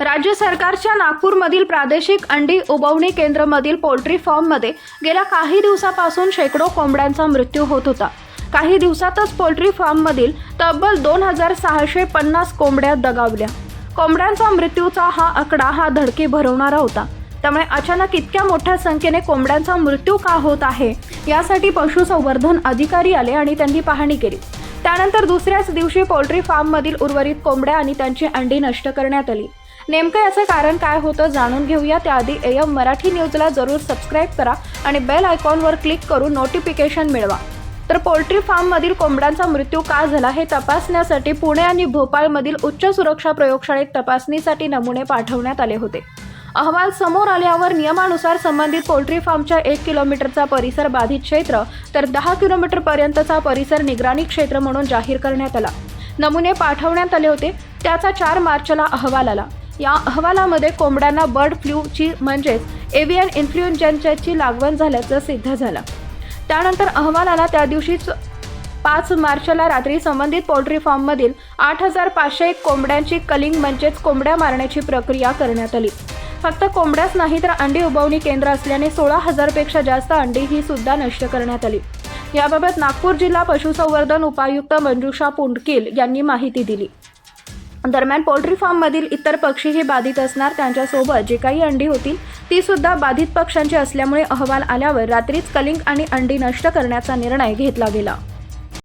राज्य सरकारच्या नागपूरमधील प्रादेशिक अंडी उबवणी केंद्रमधील पोल्ट्री फॉर्ममध्ये गेल्या काही दिवसापासून शेकडो कोंबड्यांचा मृत्यू होत होता. काही दिवसातच पोल्ट्री फॉर्ममधील तब्बल दोन हजार सहाशे पन्नास कोंबड्या दगावल्या. कोंबड्यांचा मृत्यूचा हा आकडा हा धडकी भरवणारा होता. त्यामुळे अचानक इतक्या मोठ्या संख्येने कोंबड्यांचा मृत्यू का होत आहे यासाठी पशुसंवर्धन अधिकारी आले आणि त्यांनी पाहणी केली. त्यानंतर दुसऱ्याच दिवशी पोल्ट्री फार्ममधील उर्वरित कोंबड्या आणि त्यांची अंडी नष्ट करण्यात आली. नेमकं याचं कारण काय होतं जाणून घेऊया. त्याआधी एम मराठी न्यूजला जरूर सबस्क्राईब करा आणि बेल आयकॉनवर क्लिक करून नोटिफिकेशन मिळवा. तर पोल्ट्री फार्ममधील कोंबड्यांचा मृत्यू का झाला हे तपासण्यासाठी पुणे आणि भोपाळमधील उच्च सुरक्षा प्रयोगशाळेत तपासणीसाठी नमुने पाठवण्यात आले होते. अहवाल समोर आल्यावर नियमानुसार संबंधित पोल्ट्री फार्मच्या एक किलोमीटरचा परिसर बाधित क्षेत्र तर दहा किलोमीटरपर्यंतचा परिसर निगराणी क्षेत्र म्हणून जाहीर करण्यात आला. नमुने पाठवण्यात आले होते. त्याचा चार मार्चला अहवाल आला. या अहवालामध्ये कोंबड्यांना बर्ड फ्लूची म्हणजेच एव्हियन इन्फ्लुएंजाची लागवण झाल्याचं सिद्ध झालं. त्यानंतर अहवालाला त्या दिवशीच पाच मार्चला रात्री संबंधित पोल्ट्री फार्ममधील आठ हजार पाचशे एक कोंबड्यांची कलिंग म्हणजेच कोंबड्या मारण्याची प्रक्रिया करण्यात आली. फक्त कोंबड्याच नाही तर अंडी उबवणी केंद्र असल्याने सोळा हजारपेक्षा जास्त अंडी ही सुद्धा नष्ट करण्यात आली. याबाबत नागपूर जिल्हा पशुसंवर्धन उपायुक्त मंजुषा पुंडकील यांनी माहिती दिली. दरम्यान पोल्ट्री फार्ममधील इतर पक्षीही बाधित असणार त्यांच्यासोबत जे काही अंडी होतील ती सुद्धा बाधित पक्ष्यांची असल्यामुळे अहवाल आल्यावर रात्रीच कलिंग आणि अंडी नष्ट करण्याचा निर्णय घेतला गेला.